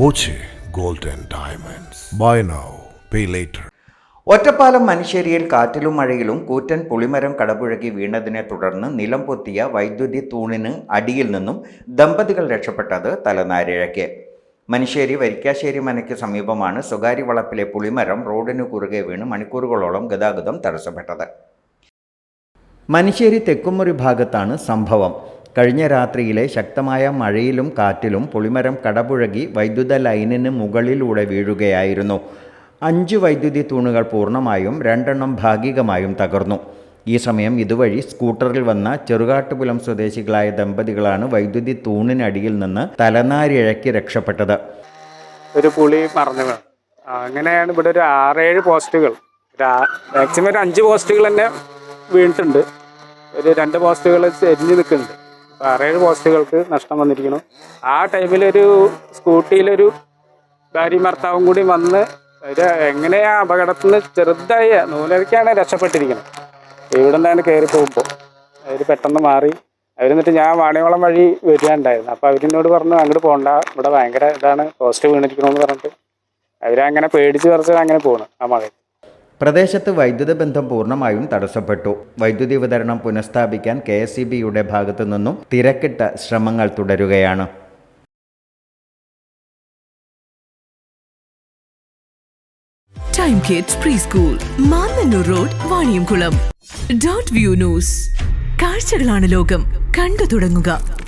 Boche gold diamonds. Buy now pay later. Ottapalam മനുഷ്യരിയിൽ കാറ്റിലും മഴയിലും കൂറ്റൻ പുളിമരം കടപുഴകി വീണതിനെ തുടർന്ന് നിലം പൊത്തിയ വൈദ്യുതി തൂണിന് അടിയിൽ നിന്നും ദമ്പതികൾ രക്ഷപ്പെട്ടത് തലനാരിഴയ്ക്ക്. മനുശ്ശേരി വരിക്കാശ്ശേരി മനയ്ക്ക് സമീപമാണ് സ്വകാര്യ വളപ്പിലെ പുളിമരം റോഡിനു കുറുകെ വീണ് മണിക്കൂറുകളോളം ഗതാഗതം തടസ്സപ്പെട്ടത്. മനുശ്ശേരി തെക്കുമുറി ഭാഗത്താണ് സംഭവം. കഴിഞ്ഞ രാത്രിയിലെ ശക്തമായ മഴയിലും കാറ്റിലും പുളിമരം കടപുഴകി വൈദ്യുത ലൈനിന് മുകളിലൂടെ വീഴുകയായിരുന്നു. അഞ്ച് വൈദ്യുതി തൂണുകൾ പൂർണമായും രണ്ടെണ്ണം ഭാഗികമായും തകർന്നു. ഈ സമയം ഇതുവഴി സ്കൂട്ടറിൽ വന്ന ചെറുകാട്ടുപുലം സ്വദേശികളായ ദമ്പതികളാണ് വൈദ്യുതി തൂണിനടിയിൽ നിന്ന് തലനാരിഴക്കി രക്ഷപ്പെട്ടത്. ഒരു പുളി പറഞ്ഞു അങ്ങനെയാണ് ഇവിടെ ഒരു ആറേഴ് പോസ്റ്റുകൾ. മാക്സിമം ഒരു അഞ്ച് പോസ്റ്റുകൾ തന്നെ വീണിട്ടുണ്ട്. ഒരു രണ്ട് പോസ്റ്റുകൾ ചെരിഞ്ഞ് നിൽക്കുന്നുണ്ട്. ആറേഴ് പോസ്റ്റുകൾക്ക് നഷ്ടം വന്നിരിക്കുന്നു. ആ ടൈമിലൊരു സ്കൂട്ടിയിലൊരു ഭാര്യയും ഭർത്താവും കൂടി വന്ന് ഒരു എങ്ങനെയാ അപകടത്തിൽ നിന്ന് ചെറുതായ നൂലരക്കാണ് രക്ഷപ്പെട്ടിരിക്കുന്നത്. ഇവിടെ നിന്നാണ് കയറി പോകുമ്പോൾ അവർ പെട്ടെന്ന് മാറി. അവരെന്നിട്ട് ഞാൻ വാണിയോളം വഴി വരികയുണ്ടായിരുന്നു. അപ്പോൾ അവരിനോട് പറഞ്ഞു അങ്ങോട്ട് പോകണ്ട ഇവിടെ ഭയങ്കര ഇതാണ് പോസ്റ്റ് വീണിരിക്കണമെന്ന് പറഞ്ഞിട്ട്. അവരങ്ങനെ പേടിച്ച് പറഞ്ഞാൽ അങ്ങനെ പോകണം ആ മഴ പ്രദേശത്ത് വൈദ്യുത ബന്ധം പൂർണമായും തടസ്സപ്പെട്ടു. വൈദ്യുതി വിതരണം പുനഃസ്ഥാപിക്കാൻ കെ എസ് ഇ ബിയുടെ ഭാഗത്തു നിന്നും തിരക്കിട്ട ശ്രമങ്ങൾ തുടരുകയാണ്. റോഡ് വ്യൂ ന്യൂസ് കാഴ്ചകളാണ് ലോകം. കണ്ടു തുടങ്ങുക.